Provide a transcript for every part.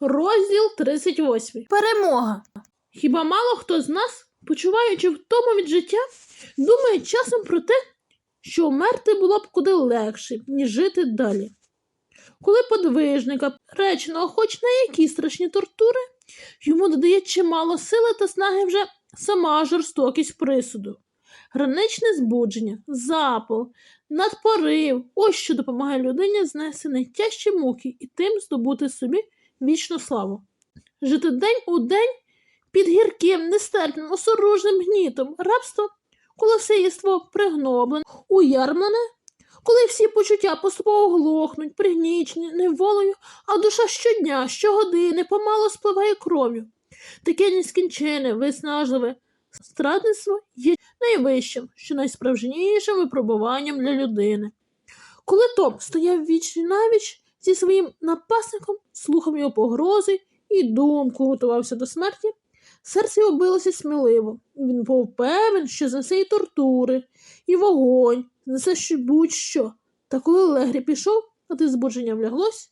Розділ 38. Перемога. Хіба мало хто з нас, почуваючи втому від життя, думає часом про те, що вмерти було б куди легше, ніж жити далі. Коли подвижника речено хоч на які страшні тортури, йому додає чимало сили та снаги вже сама жорстокість присуду. Граничне збудження, запал, надпорив ось що допомагає людині знести найтяжчі муки і тим здобути собі вічну славу. Жити день у день під гірким, нестерпним, осоружним гнітом, рабство, коли все єство пригноблене, уярмлене, коли всі почуття поступово глохнуть, пригнічені неволею, а душа щодня, щогодини помало спливає кров'ю. Таке нескінчене, виснажливе страдництво є найвищим, що найсправжнішим випробуванням для людини. Коли Том стояв віч навіч зі своїм напасником, слухав його погрози і думку готувався до смерті, серце його билося сміливо. Він був певен, що знесе і тортури, і вогонь, знесе що будь-що. Та коли Легрі пішов, а ти збудження вляглось,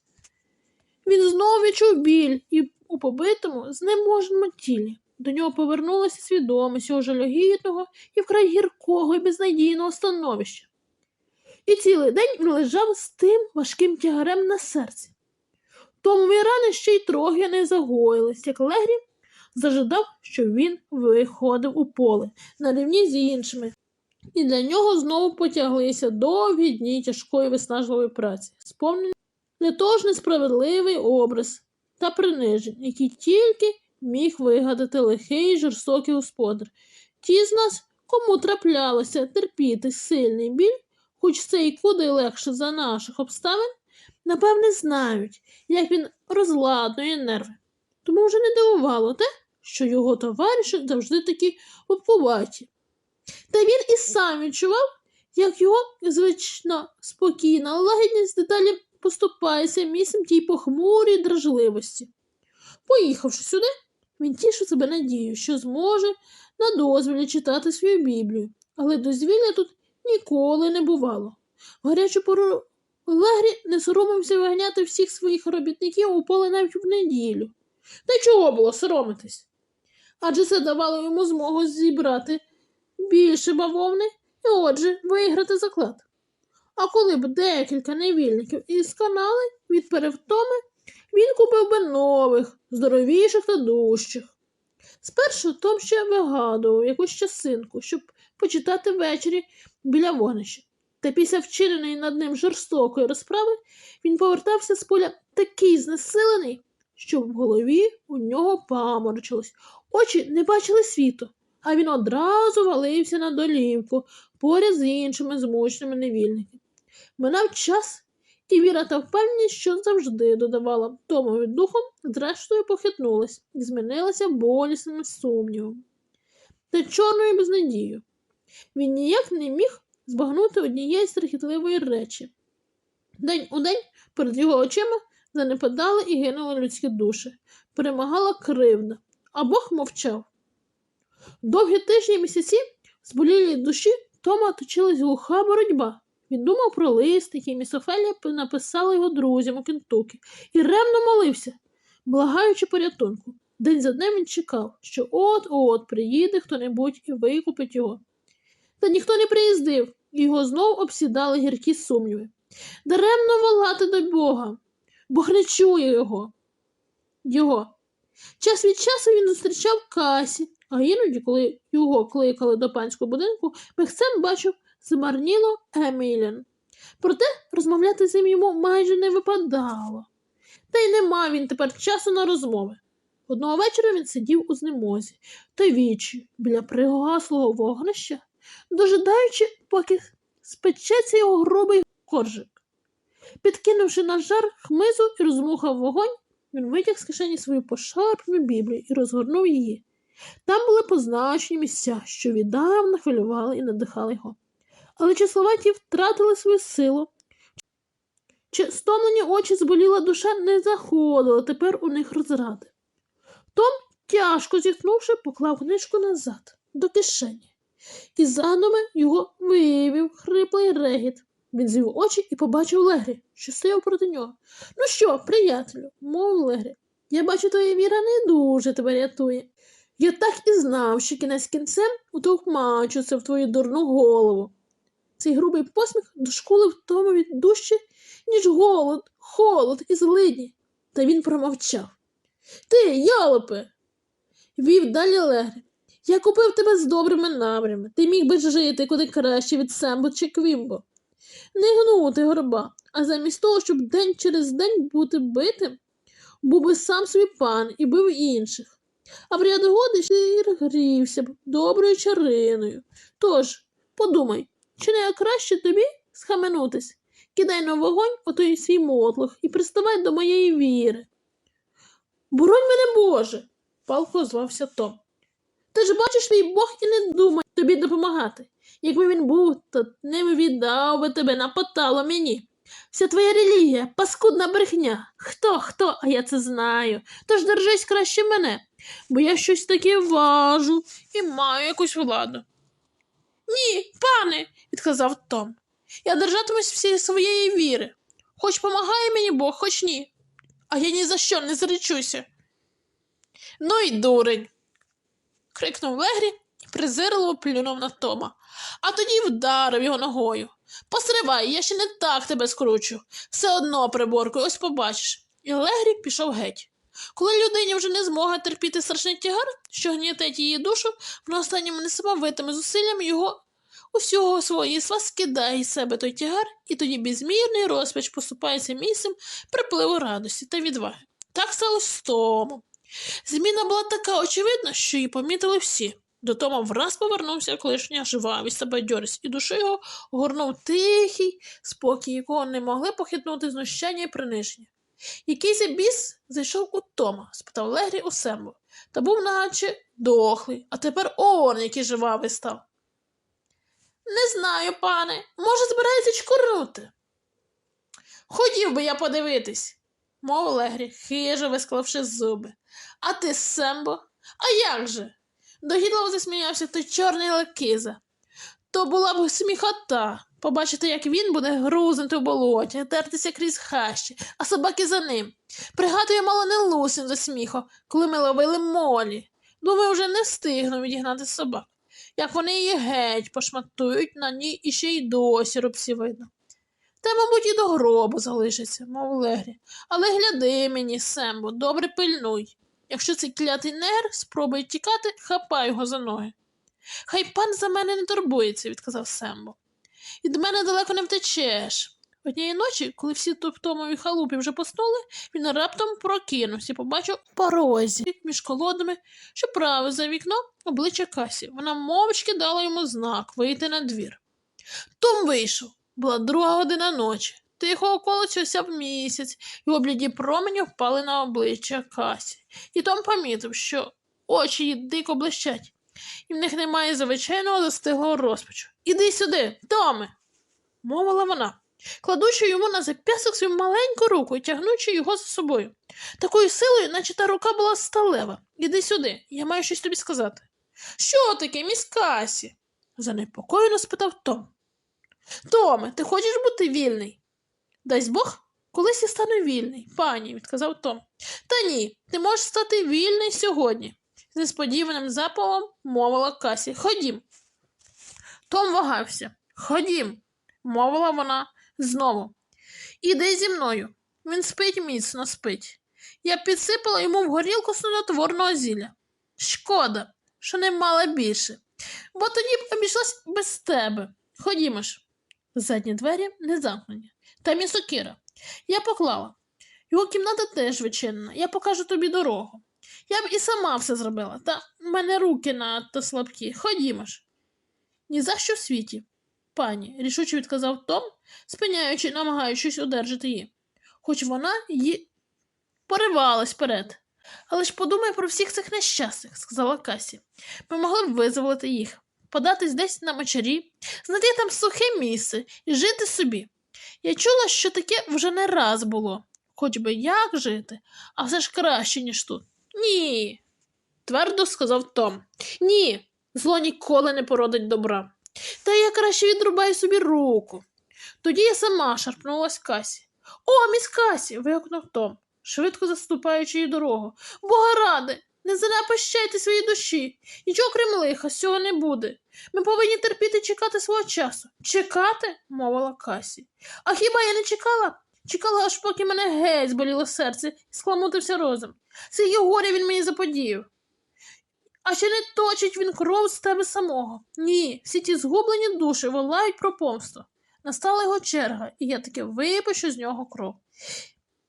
він знову відчув біль і у побитому, знеможеному тілі. До нього повернулася свідомість його жалюгідного і вкрай гіркого і безнадійного становища. І цілий день він лежав з тим важким тягарем на серці. Тому рани ще й трохи не загоїлись, як Легрі зажадав, щоб він виходив у поле на рівні з іншими, і для нього знову потяглися довгі дні тяжкої виснажливої праці, сповнені не тож несправедливий образ та принижень, які тільки міг вигадати лихий й жорстокий господар. Ті з нас, кому траплялося терпіти сильний біль, хоч це і куди легше за наших обставин, напевне, знають, як він розладнує нерви. Тому вже не дивувало те, що його товариші завжди такі обкуваті. Та він і сам відчував, як його звично спокійна лагідність деталі поступається місцем тій похмурій дражливості. Поїхавши сюди, він тішив себе надією, що зможе на дозвілі читати свою Біблію, але дозвілля тут ніколи не бувало. В гарячу пору Легрі не соромився виганяти всіх своїх робітників у поле навіть в неділю. Та чого було соромитись? Адже це давало йому змогу зібрати більше бавовни і отже виграти заклад. А коли б декілька невільників із канали від перевтоми, він купив би нових, здоровіших та дужчих. Спершу Том ще вигадував якусь часинку, щоб почитати ввечері біля вогнища. Та після вчиненої над ним жорстокої розправи він повертався з поля такий знесилений, що в голові у нього паморочилось, очі не бачили світу, а він одразу валився на долівку поряд з іншими змученими невільниками. Минав час, і віра та впевненість, що завжди додавала Томові духом, зрештою похитнулась і змінилася болісним сумнівом та чорною безнадією. Він ніяк не міг збагнути однієї страхітливої речі. День у день перед його очима занепадали і гинули людські душі, перемагала кривда, а Бог мовчав. Довгі тижні місяці зболілій душі Тома точилась глуха боротьба. Він думав про лист, який міс Офелія написала його друзям у Кентукі, і ревно молився, благаючи порятунку. День за днем він чекав, що от-от приїде хто-небудь і викупить його. Та ніхто не приїздив, його знов обсідали гіркі сумніви. Даремно волати до Бога, Бог не чує його. Його. Час від часу він зустрічав касі, а іноді, коли його кликали до панського будинку, Мехцем бачив змарніло Емілін. Проте розмовляти з ним йому майже не випадало. Та й не мав він тепер часу на розмови. Одного вечора він сидів у знемозі та вічі біля пригаслого вогнища, дожидаючи, поки спечеться його грубий коржик. Підкинувши на жар хмизу і розмухав вогонь, він витяг з кишені свою пошарпану біблію і розгорнув її. Там були позначені місця, що віддавна хвилювали і надихали його. Але чи слова ті втратили свою силу? Чи стомлені очі зболіла душа не заходила тепер у них розради. Том, тяжко зітхнувши, поклав книжку назад, до кишені, і задуми його виявив хриплий регіт. Він звів очі і побачив Легрі, що стояв проти нього. Ну що, приятелю, мовив Легрі, Я бачу, твоя віра не дуже тебе рятує. Я так і знав, що кінець кінцем утовхмачуся в твою дурну голову. Цей грубий посміх дошкулив Томові дужче, ніж голод, холод і злидні. Та він промовчав. Ти, йолопе, вів далі Легрі. Я купив тебе з добрими намірами. Ти міг би жити куди краще від Сембо чи Квімбо. Не гнути горба, а замість того, щоб день через день бути битим, був би сам собі пан і бив інших. А в ряд годи ще грівся б доброю чариною. Тож, подумай, чи не краще тобі схаменутись? Кидай на вогонь отой свій мотлох і приставай до моєї віри. Боронь мене Боже, палко звався Том. Ти ж бачиш твій Бог і не думай тобі допомагати. Якби він був, то не віддав би тебе на потало мені. Вся твоя релігія, паскудна брехня. Хто, хто, а я це знаю. Тож держись краще мене, бо я щось таке важу і маю якусь владу. Ні, пане, відказав Том. Я держатимусь всієї своєї віри. Хоч помагає мені Бог, хоч ні. А я ні за що не зречуся. Ну й дурень. Крикнув Легрі і презирливо плюнув на Тома, а тоді вдарив його ногою. Постривай, я ще не так тебе скручу. Все одно приборкою, ось побачиш. І Легрі пішов геть. Коли людині вже не змога терпіти страшний тягар, що гнітить її душу, вона останніми несамовитими зусиллями його усього свого єства скидає із себе той тягар, і тоді безмірний розпач поступається місцем припливу радості та відваги. Так сталося з Томом. Зміна була така очевидна, що її помітили всі. До Тома враз повернувся колишня живавість та бадьорість, і душу його огорнув тихий спокій, якого не могли похитнути знущання і приниження. Якийсь біс зайшов у Тома, спитав Легрі у Сембо, та був наче дохлий, а тепер он який живавий став. Не знаю, пане, може, збирається чкурнути. Хотів би я подивитись, мов Легрі, хижо висклавши зуби. А ти, Сембо? А як же? Догідливо засміявся той чорний лекиза. То була б сміхота побачити, як він буде грузнути в болоті, тертися крізь хащі, а собаки за ним. Пригадую, мало не лусим за сміхом, коли ми ловили молі. Думаю, вже не встигну відігнати собак. Як вони її геть пошматують на ній і ще й досі рубці видно. Та, мабуть, і до гробу залишиться, мов Легрі. Але гляди мені, Сембо, добре пильнуй. Якщо цей клятий негр спробує тікати, хапай його за ноги. Хай пан за мене не турбується, відказав Сембо. Від мене далеко не втечеш. Однієї ночі, коли всі Томовій халупі вже поснули, він раптом прокинувся і побачив у порозі між колодами, що правив за вікном обличчя Касі. Вона мовчки дала йому знак вийти на двір. Том вийшов. Була друга година ночі. Тихо околиці осяв місяць, і обліді промені впали на обличчя Касі. І Том помітив, що очі її дико блищать, і в них немає звичайного застиглого розпачу. Іди сюди, Томе, мовила вона, кладучи йому на зап'ясток свою маленьку руку і тягнучи його за собою. Такою силою, наче та рука була сталева. Іди сюди, я маю щось тобі сказати. Що таке, міс Касі? занепокоєно спитав Том. Томе, ти хочеш бути вільний? Дасть Бог, колись я стану вільний, пані, відказав Том. Та ні, ти можеш стати вільний сьогодні, з несподіваним запалом мовила Касі. Ходім. Том вагався. Ходім, мовила вона знову. Іди зі мною. Він спить міцно спить. Я підсипала йому в горілку снотворного зілля. Шкода, що не мала більше, бо тоді б обійшлась без тебе. Ходімо ж. Задні двері не замкнені. Там і сокира. Я поклала. Його кімната теж відчинена. Я покажу тобі дорогу. Я б і сама все зробила, та в мене руки надто слабкі. Ходімо ж. Ні за що в світі, пані, рішуче відказав Том, спиняючи, намагаючись одержати її. Хоч вона її поривалась вперед. Але ж подумай про всіх цих нещасних, сказала Касі. Ми могли б визволити їх, податись десь на мочарі, знайти там сухе місце і жити собі. Я чула, що таке вже не раз було. Хоч би як жити, а все ж краще, ніж тут. Ні, твердо сказав Том. Ні, зло ніколи не породить добра. Та я краще відрубаю собі руку. Тоді я сама шарпнулась Касі. О, міс вигукнув Том. швидко заступаючи їй дорогу. Бога ради, не занапащайте свої душі. Нічого крім лиха, з цього не буде. Ми повинні терпіти чекати свого часу. Чекати? мовила Касі. А хіба я не чекала? Чекала, аж поки мене геть зболіло серце і скламутився розум. Скільки горя він мені заподіяв. А ще не точить він кров з тебе самого. Ні, всі ті згублені душі волають про помсту. Настала його черга, і я таки випущу з нього кров.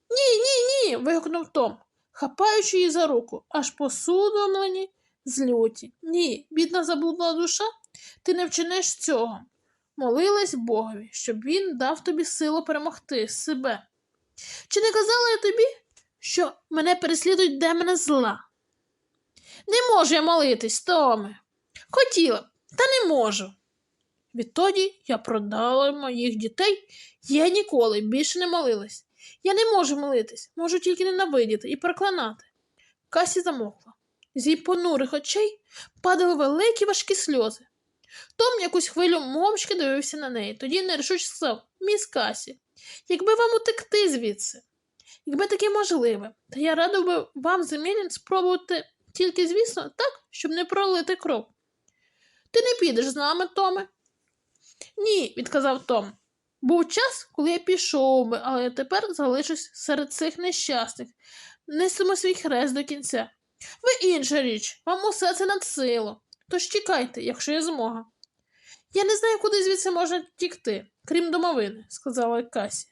Ні, ні, ні. вигукнув Том, хапаючи її за руку, аж посудомлені з люті. Ні, бідна заблудна душа, ти не вчиниш цього. Молилась Богові, щоб він дав тобі силу перемогти себе. Чи не казала я тобі, що мене переслідують демони зла? Не можу я молитись, Томе. Хотіла, б, та не можу. Відтоді я продала моїх дітей, я ніколи більше не молилась. Я не можу молитись, можу тільки ненавидіти і проклинати. Касі замовкла. З її понурих очей падали великі важкі сльози. Том якусь хвилю мовчки дивився на неї, тоді нерішуче сказав міс Касі, якби вам утекти звідси, якби таке можливе, та я радив би вам Земелін спробувати тільки, звісно, так, щоб не пролити кров. Ти не підеш з нами, Томе? Ні, відказав Том. Був час, коли я пішов би, але я тепер залишусь серед цих нещасних. Несемо свій хрест до кінця. Ви інша річ, вам усе це над силу. Тож тікайте, якщо є змога. Я не знаю, куди звідси можна тікти, крім домовини, сказала Касі.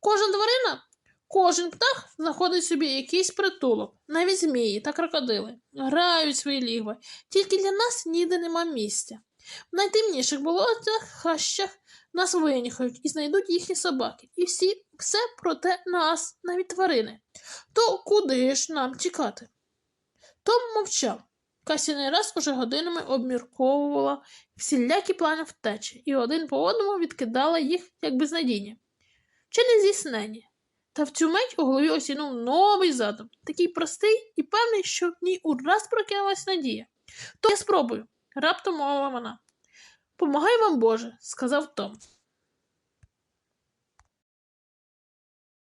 Кожна тварина, кожен птах знаходить собі якийсь притулок, навіть змії та крокодили, грають свої лігви, тільки для нас ніде нема місця. В найтемніших болотах, хащах нас винюхають і знайдуть їхні собаки. І всі все проте нас, навіть тварини. То куди ж нам тікати? Том мовчав. Кася не раз уже годинами обмірковувала всілякі плани втечі і один по одному відкидала їх як безнадійні. Чи не здійснені? Та в цю мить у голові осінув новий задум, такий простий і певний, що в ній ураз прокинулась надія. То я спробую, раптом мовила вона. Помагай вам Боже, сказав Том.